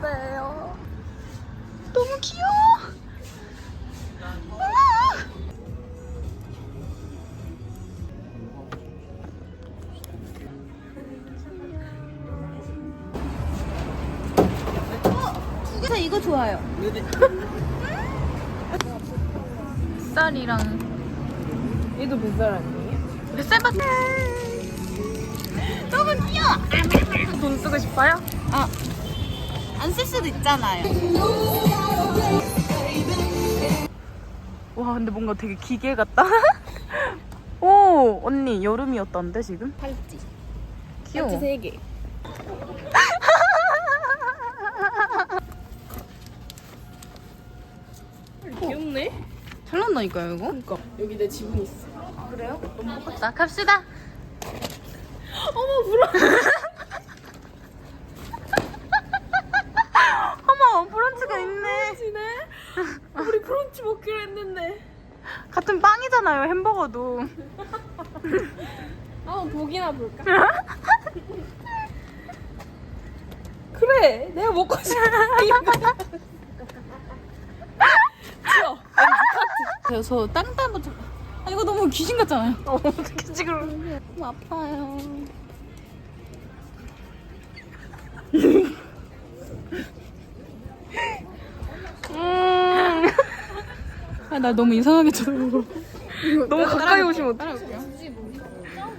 건데요. 너무 귀여워. 우와. 어, 저 이거 좋아요. 쌀이랑 얘도 뱃살 아니에요? 뱃살 같아. 너무 귀여워. 돈 쓰고 싶어요? 아, 안 쓸 수도 있잖아요. 와 근데 뭔가 되게 기계 같다. 오 언니 여름이었던데 지금? 팔찌. 귀여워. 팔찌 세 개. 귀엽네. 잘 나온다니까요, 이거? 그러니까 여기 내 지분 있어. 그래요? 너무 자, 갑시다. 어머. 어머, 브런치가 있네. 지네. 우리 브런치 먹기로 했는데. 같은 빵이잖아요, 햄버거도. 한번 보기나 볼까? 그래, 내가 먹고. 치워. 그래서 사람부터. 아, 이거 너무 귀신 같잖아요. 어, 어떻게 지금? 너무 아파요. 아, 나 너무 이상하게 쳐다보고. 너무 가까이 오시면 어떡해. 따라올게요.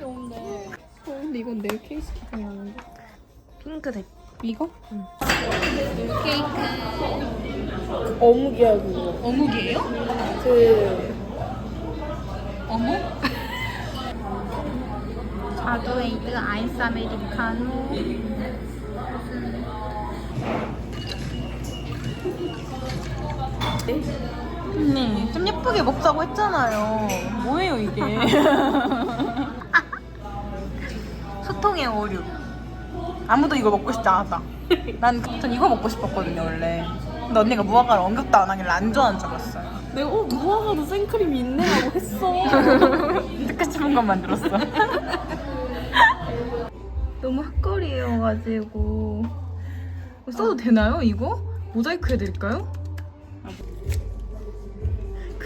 어, 근데 이건 내 케이스 기분이 나는데. 핑크색. 이거? 어묵이야 그거. 어묵이에요? 그 어묵? 자두에이드 아이스 아메리카노. 언니, 좀 예쁘게 먹자고 했잖아요. 뭐예요, 이게? 소통의 오류. 아무도 이거 먹고 싶지 않았다. 난, 전 이거 먹고 싶었거든요, 원래. 근데 언니가 무화과를 언급도 안 하길래 안 좋아하는 줄 알았어요. 내가 어 무화과도 생크림이 있네 하고 했어. 듣고 싶은 것 만들었어. 너무 핫거리여가지고. 써도 되나요, 이거? 모자이크 해드릴까요?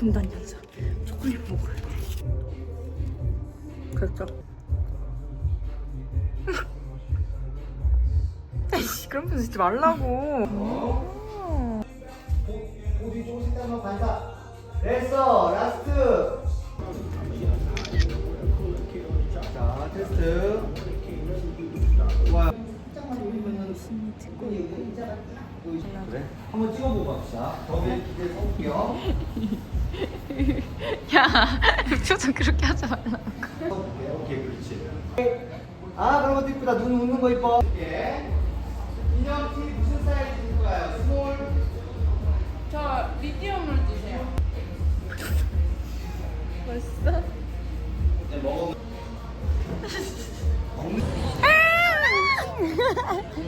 금단 연사. 초콜릿 먹어야 돼. 그렇죠. 에이씨, 그런 표정 짓지 말라고. 우리 조심해서 간다. 됐어, 라스트. 자, 테스트. 좋아요. 그래? 한번 찍어보고 갑시다. 저기 기대 서볼게요. 야, 표정 그렇게 하지 말라고. 오케이, 오케이, 그렇지. 아, 그런 것도 이쁘다. 눈 웃는 거 이뻐. 오케이. 인형 티 무슨 사이즈 줄 거예요? 스몰? 저 미디엄을 주세요. 맛있어?